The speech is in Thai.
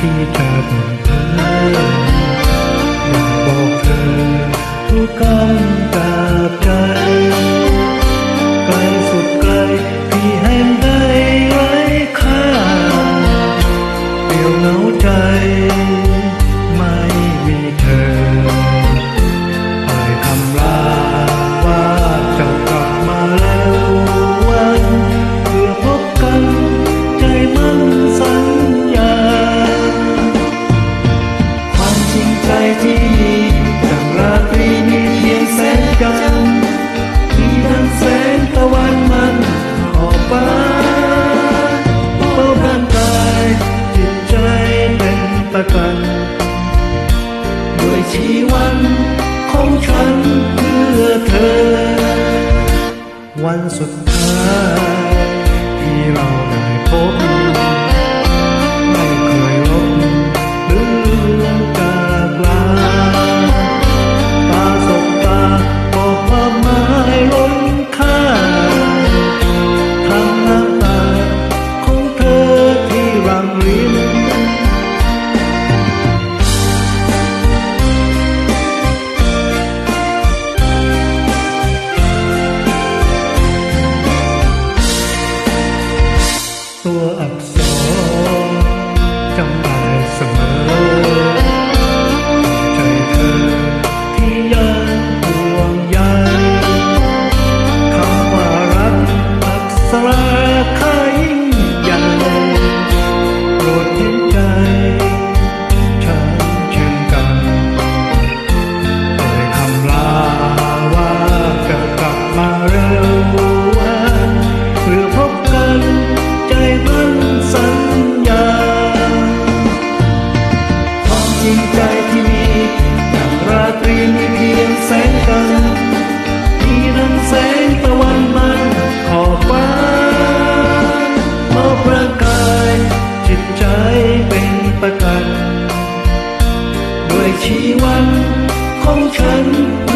ที่จะบอกเธออยากบอกเธอทุกคำ ริงใจที่ดังราตรีมีเพียงแสงจันทร์ที่ดังแสงตะวันมันออกฟ้าเฝ้าร่างกายจิตใจเป็นประกันด้วยชีวันของฉันเพื่อเธอ วันสุดท้าย 可。